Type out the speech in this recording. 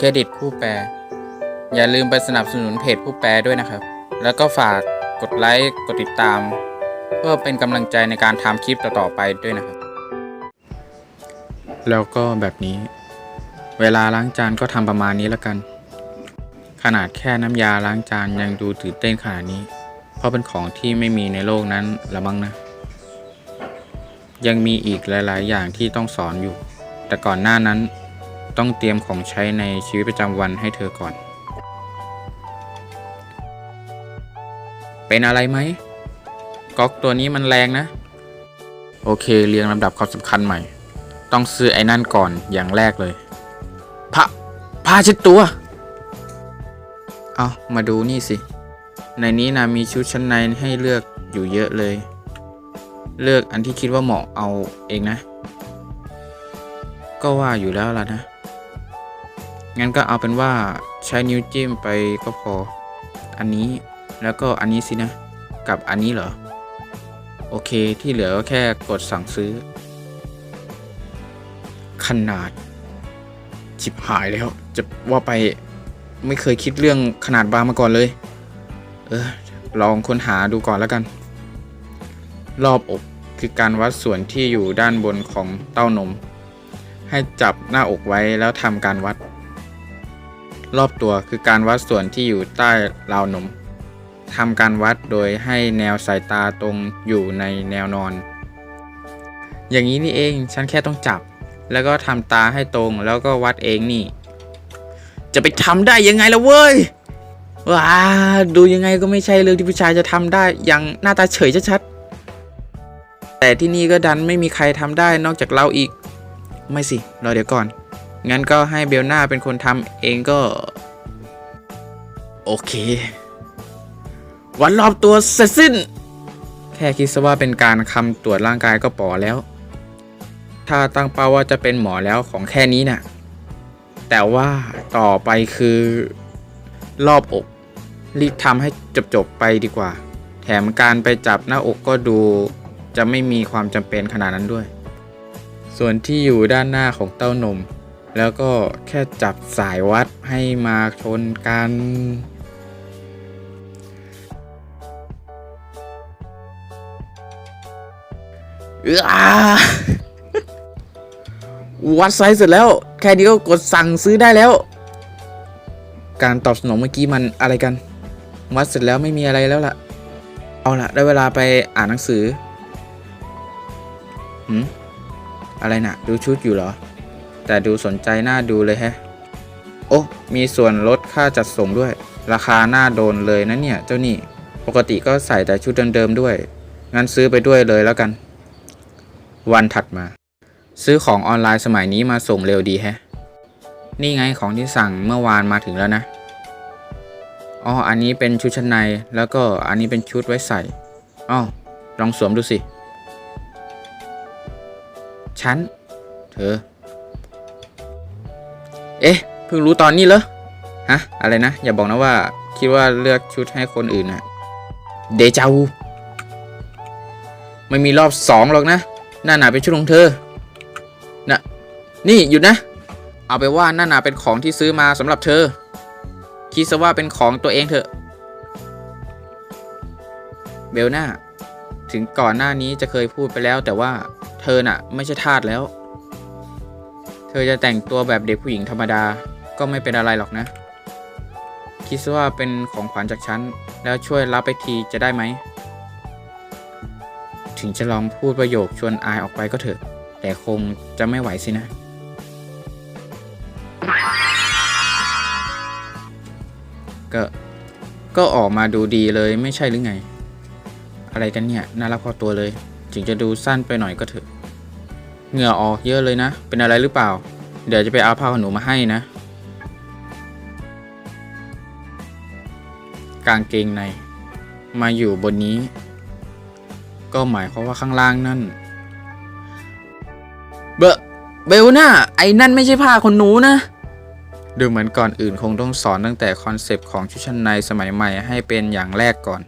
เครดิตผู้แปล อย่าลืมไปสนับสนุนเพจผู้แปลด้วยนะครับ แล้วก็ฝากกดไลค์กดติดตาม เพื่อเป็นกำลังใจในการทำคลิปต่อๆไปด้วยนะครับ แล้วก็แบบนี้ เวลาล้างจานก็ทำประมาณนี้แล้วกัน ขนาดแค่น้ำยาล้างจานยังดูตื่นเต้นขนาดนี้ เพราะเป็นของที่ไม่มีในโลกนั้นละมั้งนะยังมีอีกหลาย ๆ อย่างที่ต้องสอนอยู่ แต่ก่อนหน้านั้น ต้องเตรียมของใช้ในชีวิตประจำวันให้เธอก่อน เป็นอะไรไหมก๊อกตัวนี้มันแรงนะ โอเคเรียงลำดับความสำคัญใหม่ ต้องซื้อไอ้นั่นก่อนอย่างแรกเลยผ้าผ้าเช็ดตัว เอามาดูนี่สิ ในนี้นะมีชุดชั้นในให้เลือกอยู่เยอะเลย เลือกอันที่คิดว่าเหมาะเอาเองนะ ก็ว่าอยู่แล้วล่ะนะ งั้นก็เอาเป็นว่าใช้นิ้วจิ้มไปก็พอ อันนี้แล้วก็อันนี้สินะ กับอันนี้เหรอ โอเคที่เหลือก็แค่กดสั่งซื้อ ขนาดชิบหายแล้ว จะว่าไปไม่เคยคิดเรื่องขนาดบางมาก่อนเลย เออ ลองค้นหาดูก่อนแล้วกัน รอบอกคือการวัดส่วนที่อยู่ด้านบนของเต้านม ให้จับหน้าอกไว้แล้วทำการวัด รอบตัวคือการวัดส่วนที่อยู่ใต้ราวนมทำการวัดโดยให้แนวสายตาตรงอยู่ในแนวนอน อย่างนี้นี่เองฉันแค่ต้องจับ แล้วก็ทำตาให้ตรงแล้วก็วัดเองนี่ จะไปทำได้ยังไงล่ะเว้ยว้าดูยังไงก็ไม่ใช่เรื่องที่ผู้ชายจะทำได้อย่างหน้าตาเฉยชัดๆแต่ที่นี่ก็ดันไม่มีใครทำได้นอกจากเราอีก ไม่สิรอเดี๋ยวก่อน งั้นก็ให้เบลนาเป็นคนทำเองก็ โอเค วันรอบตัวเสร็จสิ้น แค่คิดซะว่าเป็นการคำตรวจร่างกายก็ปอแล้ว ถ้าตั้งเป้าว่าจะเป็นหมอแล้วของแค่นี้น่ะ แต่ว่าต่อไปคือรอบอกรีบทำให้จบๆไปดีกว่า แถมการไปจับหน้าอกก็ดูจะไม่มีความจำเป็นขนาดนั้นด้วย ส่วนที่อยู่ด้านหน้าของเต้านม แล้วก็แค่จับสายวัดให้มาชนกันอออาวัดไซส์เสร็จแล้ว แค่นี้ก็กดสั่งซื้อได้แล้ว การตอบสนองเมื่อกี้มันอะไรกัน วัดเสร็จแล้วไม่มีอะไรแล้วล่ะ เอาล่ะ ได้เวลาไปอ่านหนังสือหืมอะไรนะ่ะ ดูชุดอยู่เหรอ แต่ดูสนใจน่าดูเลยแฮะ โอ้มีส่วนลดค่าจัดส่งด้วย ราคาหน้าโดนเลยนะเนี่ย เจ้านี่ ปกติก็ใส่แต่ชุดเดิมๆด้วย งั้นซื้อไปด้วยเลยแล้วกัน วันถัดมา ซื้อของออนไลน์สมัยนี้มาส่งเร็วดีแฮะ นี่ไงของที่สั่งเมื่อวานมาถึงแล้วนะ อ๋อ อันนี้เป็นชุดชั้นใน แล้วก็อันนี้เป็นชุดไว้ใส่ อ๋อ ลองสวมดูสิฉันเธอ เอ๊ะ เพิ่งรู้ตอนนี้เหรอ ฮะ อะไรนะ อย่าบอกนะว่า คิดว่าเลือกชุดให้คนอื่นนะเดจาวูไม่มีรอบสองหรอกนะ หนั่นน่ะเป็นชุดของเธอ นะ นี่หยุดนะ เอาไปว่านั่นน่ะเป็นของที่ซื้อมาสำหรับเธอ คิดซะว่าเป็นของตัวเองเถอะ เบลน่าถึงก่อนหน้านี้จะเคยพูดไปแล้วแต่ว่าเธอน่ะ ไม่ใช่ทาสแล้ว เธอจะแต่งตัวแบบเด็กผู้หญิงธรรมดาก็ไม่เป็นอะไรหรอกนะ คิดซะว่าเป็นของขวัญจากฉัน แล้วช่วยรับไปทีจะได้ไหม ถึงจะลองพูดประโยคชวนอายออกไปก็เถอะ แต่คงจะไม่ไหวสินะ ก็ ก็ออกมาดูดีเลยไม่ใช่หรือไง อะไรกันเนี่ย น่ารักพอตัวเลย ถึงจะดูสั้นไปหน่อยก็เถอะ เหงื่อออกเยอะเลยนะ เป็นอะไรหรือเปล่า เดี๋ยวจะไปเอาผ้าขนหนูมาให้นะ กางเกงใน มาอยู่บนนี้ ก็หมายความว่าข้างล่างนั่น เบะเบลน่าไอ้นั่นไม่ใช่ผ้าขนหนูนะ ดูเหมือนก่อนอื่นคงต้องสอนตั้งแต่คอนเซปต์ของชุดชั้นในสมัยใหม่ให้เป็นอย่างแรกก่อน